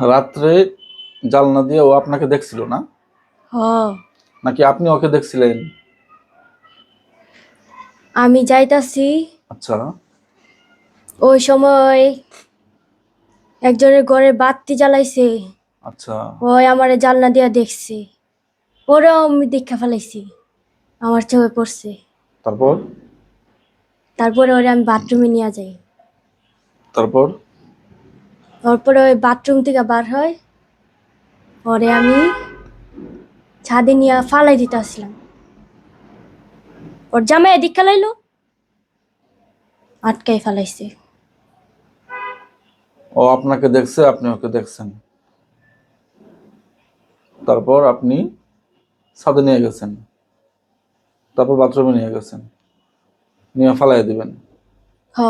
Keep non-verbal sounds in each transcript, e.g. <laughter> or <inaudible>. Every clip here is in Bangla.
রাত্রে জালনা দিয়ে ও আপনাকে দেখছিল না? হ নাকি আপনি ওকে দেখছিলেন? আমি যাইতাছি। আচ্ছা। ওই সময় একজনের ঘরে বাতি জ্বালাইছে। আচ্ছা। ওই আমারে জানলা দিয়া দেখছে। ওরাও আমি দেখা ফেলাইছি। আমার চোখে পড়ছে। তারপর? তারপরে ওরে আমি বাথরুমে নিয়ে যাই। তারপর? তারপরে ওই বাথরুম থেকে বার হয়। পরে আমি ছাদে নিয়ে ফালাই দিতে আসলাম। ওর জামাই এদিক খেলাইলো আটকাই ফেলাইছে। ও আপনাকে দেখছে আপনি ওকে দেখছেন। তারপর আপনি ছাদে নিয়ে গেছেন। তারপর বাথরুমে নিয়ে গেছেন। নিয়ে ফালাই দিবেন। হ।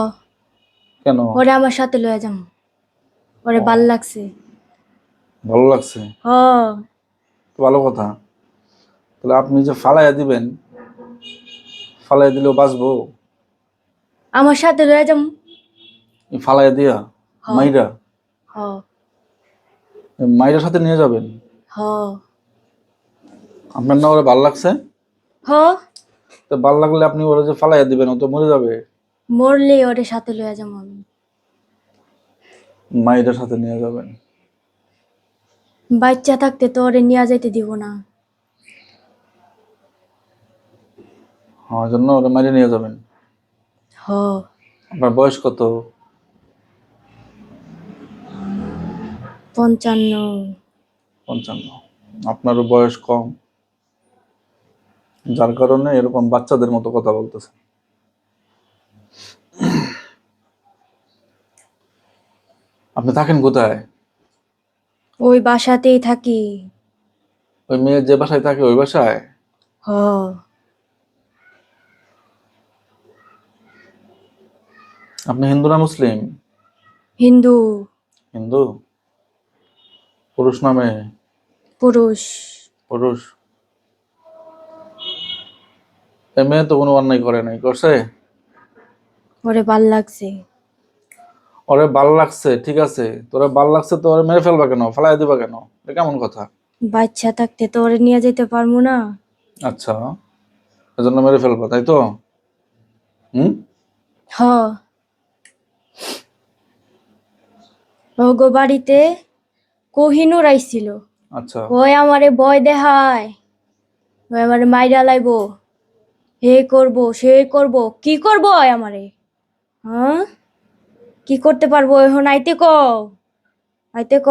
কেন? ওরে আমার সাথে লয়ে যাম ওরে ভালো লাগছে। ভালো লাগছে? হ তো ভালো কথা। তাহলে আপনি যে ফালাইয়া দিবেন ফালাইয়া দিলেও বাঁচবো। আমার সাথে লয়ে যাম। ফালাইয়া দিয়া হ্যাঁ। মাইরা। হ এই মাইরার সাথে নিয়ে যাবেন? হ আপনার না ওরা ভালো লাগছে? হ তো ভালো লাগলে আপনি ওরা যে ফালাইয়া দিবেন ও তো মরে যাবে। মরলে ওরে সাথে লয়ে যাম আমি। মাইরার সাথে নিয়ে যাবেন? বাচ্চা থাকতে তো ওরে নিয়ে যাইতে দিব না। হ্যাঁ জন্য ওরা মাইরে নিয়ে যাবেন। হ। আপনার বয়স কত? পঞ্চান্ন। পঞ্চান্ন। আপনারও বয়স কম। যার কারণে এরকম বাচ্চাদের মতো কথা বলতেছে আপনি থাকেন কোথায়? ওই বাসাতেই থাকি। ওই মেয়ে যে বাসায় থাকে ওই বাসায়? হ। আপনি হিন্দু না মুসলিম? হিন্দু। হিন্দু? পুরুষ নামে পুরুষ। পুরুষ। মেয়ে তো কোনো অন্যায় করে নাই করছে? ওরে ভালো লাগছে। ওরে ভালো লাগছে ঠিক আছে। তোরা ভালো লাগছে তো ওরে মেরে ফেলবা কেন? ফেলাই দিবা কেন? এটা কেমন কথা? বাচ্চা থাকতে তো ওরে নিয়ে যেতে পারব না। আচ্ছা এজন্য মেরে ফেলবা তাই তো? হুম? হ। ওগো বাড়িতে কোহিনুর আইছিল। আচ্ছা। ওই আমারে ভয় দেখায়। ওই আমারে মাইরা লাইব। হে করব সে করব কি করব আমারে? হ্যাঁ? কি করতে পারব এখন? আইতে ক আইতে ক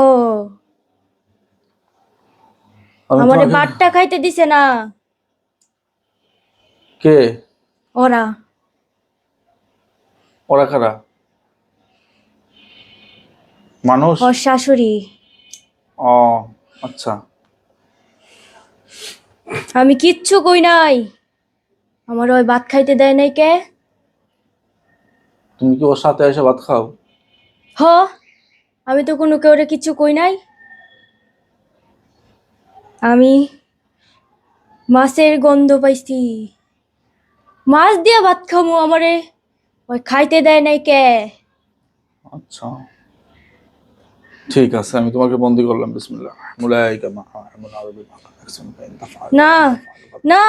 আমি আমারে বাটটা খাইতে দিছে না। কে? ওরা। ওরা কারা? মানুষ? ওর শাশুড়ি। ও আচ্ছা। আমি কিচ্ছু কই নাই। আমার ওই ভাত খাইতে দেয় নাই কে? তুমি কি ওর সাথে এসে ভাত খাও? হ আমি তো কোনো কেউরে কিছু কই নাই। আমি মাছের গন্ধ পাইছি। মাছ দিয়া ভাত খামু আমারে ওই খাইতে দেয় নাই কে? আচ্ছা। ঠিক আছে আমি তোমাকে বন্দি করলাম বিসমিল্লাহ। মুলাইকা মা আমন আরবি না না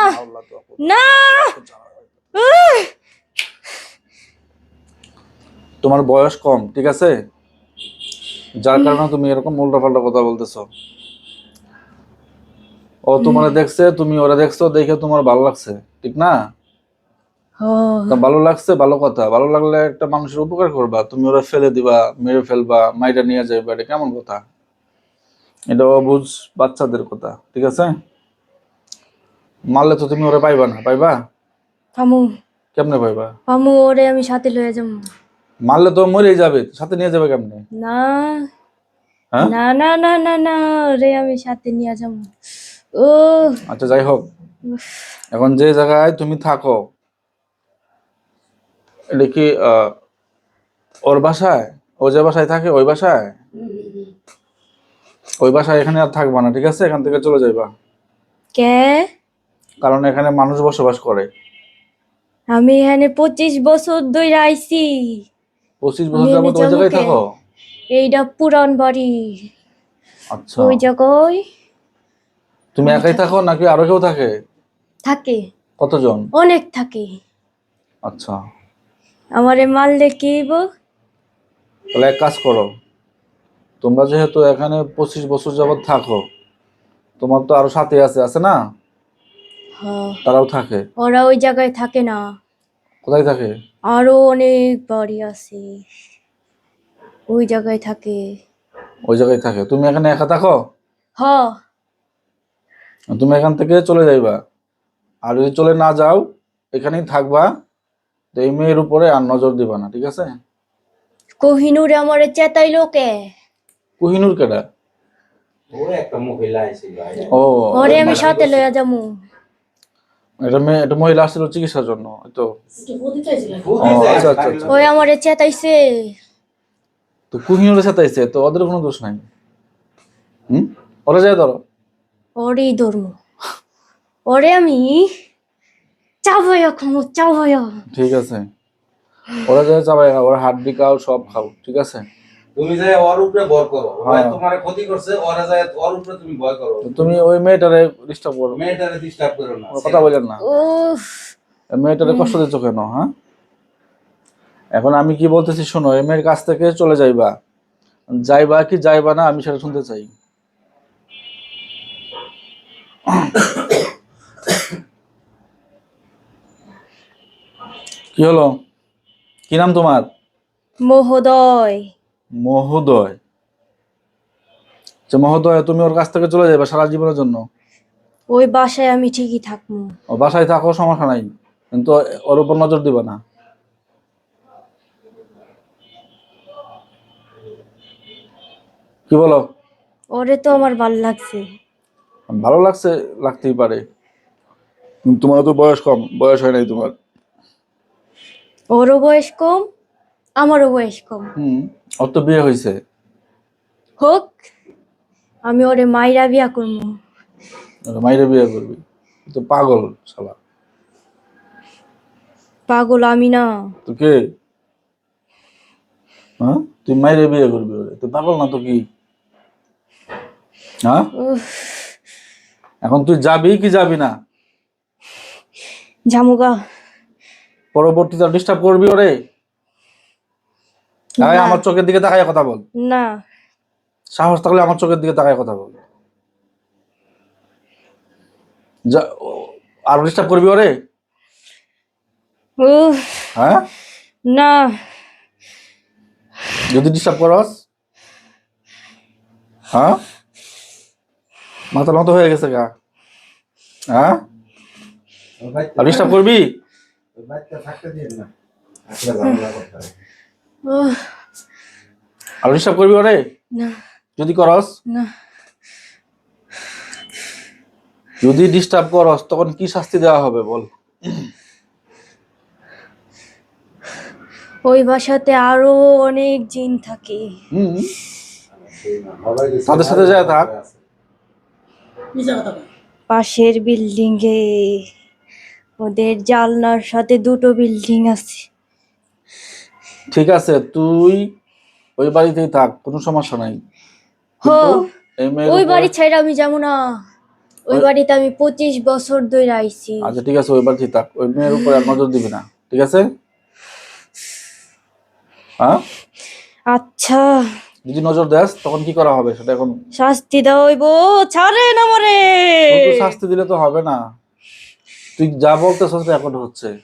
না! তোমার বয়স কম ঠিক আছে? যার কারণে তুমি এরকম উল্টাপাল্টা কথা বলতেছো। ও তোমার দেখছে তুমি ওরা দেখছ দেখে তোমার ভালো লাগছে ঠিক না? ভালো লাগছে ভালো কথা। ভালো লাগলে একটা মানুষের উপকার করবা। তুমি ওরা ফেলে দিবা মেরে ফেলবা মাইটা নিয়ে যাইবা এটা কেমন কথা? এটা অবুঝ বাচ্চাদের কথা ঠিক আছে? মারলে তো তুমি ওরা পাইবা না পাইবা? পামু কেমনে পাইবা? পামু ওরে আমি সাথে লয়ে যাব। মারলে তো মরে যাবে সাথে নিয়ে যাবে কেমনে? না। হ্যাঁ? না না না না না ওরে আমি সাথে নিয়ে যাব। ও আচ্ছা যাই হোক। এখন যে জায়গায় তুমি থাকো এটা কি ওর বাসায়? ও যে বাসায় থাকে ওই বাসায়? ওই বাসায় এখানে আর থাকবা না ঠিক আছে? এখান থেকে চলে যাইবা। কে? কারণ এখানে মানুষ বসবাস করে। আমি এখানে পঁচিশ বছর ধরে আইছি। পঁচিশ বছর যাবত ওই জায়গায় থাকো? এইটা পুরান বাড়ি। আচ্ছা। ওই জায়গায়। তুমি একাই থাকো নাকি আরও কেউ থাকে? থাকে। কতজন? অনেক থাকে। আচ্ছা। আমারে মারলে কি হইব? তাহলে এক কাজ করো। তোমরা যেহেতু এখানে পঁচিশ বছর যাবত থাকো তোমার তো আরও সাথে আছে আছে না? হ্যাঁ, তারাও থাকে। ওরা ওই জায়গায় থাকে না। কোথায় থাকে? আরও অনেক বাড়ি আছে। ওই জায়গায় থাকে। ওই জায়গায় থাকে। তুমি এখানে একা থাকো? হ। তুমি এখান থেকে চলে যাইবা। আর যদি চলে না যাও এখানেই থাকবা। তো এই মেয়ের উপরে আর নজর দিবা না ঠিক আছে? কোহিনুরে আমারে চেতাইলো কে? কোহিনুর কেডা? ও একটা মহিলা ছিল ও ওরে আমি সাথে লইয়া যামু। এটা মেয়ে এটা মহিলা আসছিল চিকিৎসার জন্য তো। আচ্ছা, আচ্ছা, আচ্ছা। ওই আমারে চেতাইছে। তো কুহিনুরের সাথে আইছে তো ওদের কোনো দোষ নাই। হুম? ওরা যায় ধরো। ওরেই ধর্ম। ওরে আমি চাবাইয়া খামো চাবাইয়া ঠিক আছে। ওরা যায় চাবাই খাও ওরা হাড্ডি খাও সব খাও ঠিক আছে? তুমি যাই ওর উপরে ভর করো হ্যাঁ। তোমার ক্ষতি করছে ওরা যায় ওর উপরে তুমি ভয় করো। তুমি ওই মেয়েটারে ডিস্টার্ব করো। মেয়েটারে ডিস্টার্ব করো না কথা বলেন না। উফ। মেয়েটারে কষ্ট দিচ্ছ কেন হ্যাঁ? এখন আমি কি বলতেছি শোনো এই মেয়ের কাছ থেকে চলে যাইবা। যাইবা কি যাইবা না আমি সেটা শুনতে চাই। কি হলো? কি নাম তোমার? মহোদয়। মহোদয়। যে মহোদয় তুমি ওর কাছ থেকে চলে যাবে সারা জীবনের জন্য? ওই বাসায় আমি ঠিকই থাকব। ও বাসায় থাকো সমস্যা নাই। কিন্তু ওর উপর নজর দিবা না। কি বলো? ওরে তো আমার ভালো লাগছে। ভালো লাগছে লাগতেই পারে। তোমার তো বয়স কম বয়স হয় নাই তোমার। ওরও বয়স কম আমারও বয়স কম। হুম। ওর তো বিয়ে হয়েছে হোক আমি ওরে মাইরা বিয়া করব মাইরে বিয়ে করবি? তো পাগল শালা। পাগল আমি না। তো কে? হ্যাঁ? তুই মাইরে বিয়ে করবি ওরে। তুই পাগল না তো কি? হ্যাঁ? এখন তুই যাবি কি যাবি না? জামুগা পরবর্তীতে ডিস্টার্ব করবি ওরে? না। আমার চোখের দিকে তাকায় কথা বল। না। সাহস থাকলে আমার চোখের দিকে তাকায় কথা বল। যা আরও ডিস্টার্ব করবি ওরে? হ্যাঁ? না। যদি ডিস্টার্ব করস। হ্যাঁ? মাথার মতো হয়ে গেছে গা। হ্যাঁ? আর ডিস্টার্ব করবি? বাচ্চা থাকতে দিন না। আর ডিস্টার্ব করবি ওরে? না। যদি করস। না। যদি ডিস্টার্ব করস তখন কি শাস্তি দেওয়া হবে বল? ওই বাসাতে আরও অনেক জিন থাকে। তাদের সাথে যায় থাক। পাশের বিল্ডিং এ ওদের জালনার সাথে দুটো বিল্ডিং আছে। ঠিক আছে তুই ওই বাড়িতেই থাক কোনো সমস্যা নাই। হো এই মেয়ের ওই উপর- বাড়ি ছেড়ে আমি যাব না। ওই ওই- বাড়িতে আমি পঁচিশ বছর ধরে আইছি। আচ্ছা ঠিক আছে ওই বাড়িতেই থাক ওই মেয়ের উপর আর নজর দিবি না ঠিক আছে? হ্যাঁ? আচ্ছা। যদি নজর দেস তখন কি করা হবে? সেটা এখন শাস্তি দেওয়া হইব। ছাড়ে না মরে। শুধু শাস্তি দিলে তো হবে না। তুই যা বলতেছ এখন হচ্ছে।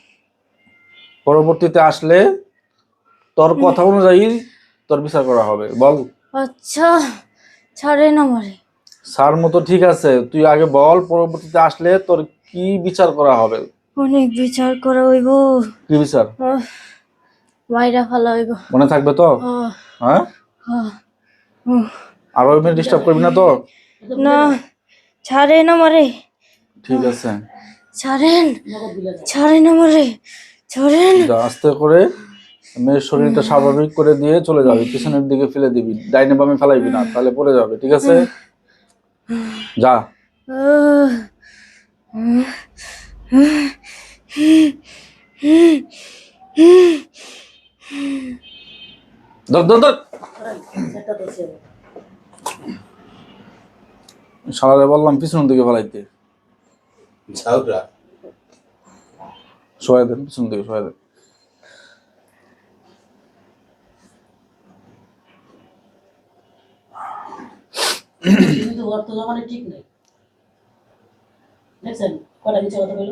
পরবর্তীতে আসলে তোর কথা অনুযায়ী তোর বিচার করা হবে বল। আচ্ছা ছাড়ে না মরে স্যার মতো ঠিক আছে তুই আগে বল পরবর্তীতে আসলে তোর কি বিচার করা হবে? অনেক বিচার করা হইব। কি বিচার? মাইরা ফেলা হইব। মনে থাকবে তো? হ্যাঁ? আর ওই মেয়ে ডিস্টার্ব করবি না তো? না ছাড়ে না মরে ঠিক আছে। ছাড়েন ছাড়ে না মরে ছাড়েন আস্তে করে মেয়ের শরীরটা স্বাভাবিক করে দিয়ে চলে যাবি পিছনের দিকে ফেলে দিবি। ডাইনে বামে ফেলাইবি না তাহলে পড়ে যাবে ঠিক আছে? যা। সালারে বললাম পিছনের দিকে ফেলাইতে। সবাই দেন পিছন দিকে সবাই দেন। কিন্তু অর্থ জমানে ঠিক নেই। দেখছেন? কটা কথা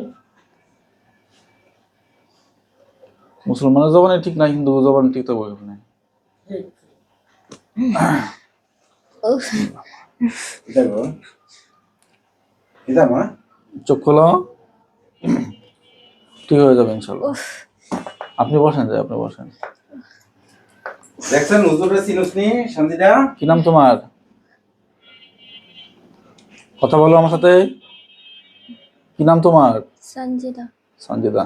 মুসলমানের জবানে ঠিক নাই হিন্দু জবানে ঠিক তো বলবে না উফ, এটা গো এটা মা চোখ খোলো। ঠিক হয়ে যাবে ইনশাল্লাহ। আপনি বসেন যাই আপনি বসেন। দেখছেন হুজুরে চিনুসনি শান্তিটা কি নাম তোমার? কথা বলো আমার সাথে। কি নাম তোমার? সঞ্জিতা। সঞ্জিতা।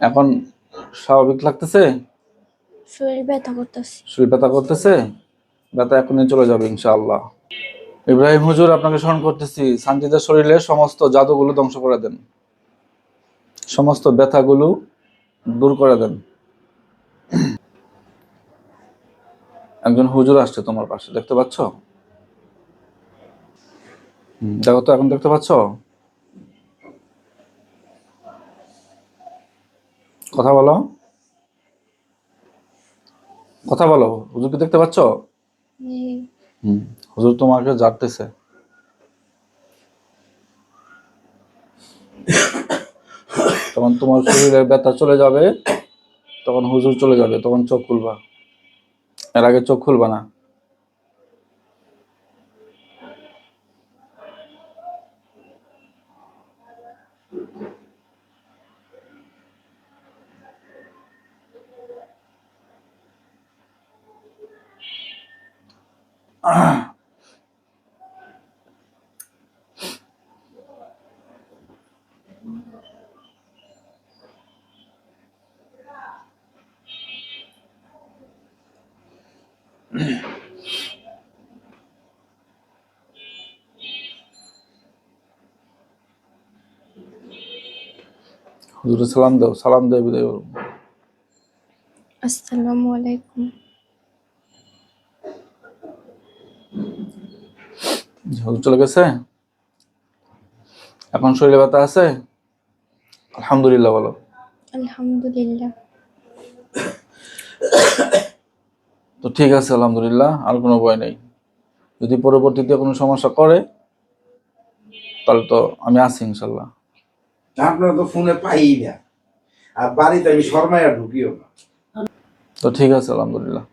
এখন স্বাভাবিক লাগতেছে? শরীর ব্যথা করতেছে। শরীর ব্যথা করতেছে? ব্যথা এখনই চলে যাবে ইনশাআল্লাহ। ইব্রাহিম হুজুর আপনাকে স্মরণ করতেছি সানজিদের শরীরে সমস্ত জাদুগুলো ধ্বংস করে দেন। সমস্ত ব্যথাগুলো দূর করে দেন। একজন হুজুর আসছে তোমার পাশে দেখতে পাচ্ছ? দেখো তো এখন দেখতে পাচ্ছ? কথা বলো। কথা বলো হুজুরকে দেখতে পাচ্ছ? হুম। হুজুর তোমাকে জানতেছে তখন তোমার শরীরের ব্যথা চলে যাবে তখন হুজুর চলে যাবে তখন চোখ খুলবা। এর আগে চোখ খুলবা না। Ah. <clears throat> হুজুর সালাম দাও সালাম দেয় বিদায় করো। আসসালামু আলাইকুম। হুজুর চলে গেছে? এখন শরীরে ব্যথা আছে? আলহামদুলিল্লাহ বলো আলহামদুলিল্লাহ। তো ঠিক আছে আলহামদুলিল্লাহ আর কোনো ভয় নেই। যদি পরবর্তীতে কোনো সমস্যা করে তাহলে তো আমি আছি ইনশাল্লাহ। আপনারা তো ফোনে পাই না। আর বাড়িতে আমি শর্মায় ঢুকিও না। তো ঠিক আছে, আলহামদুলিল্লাহ।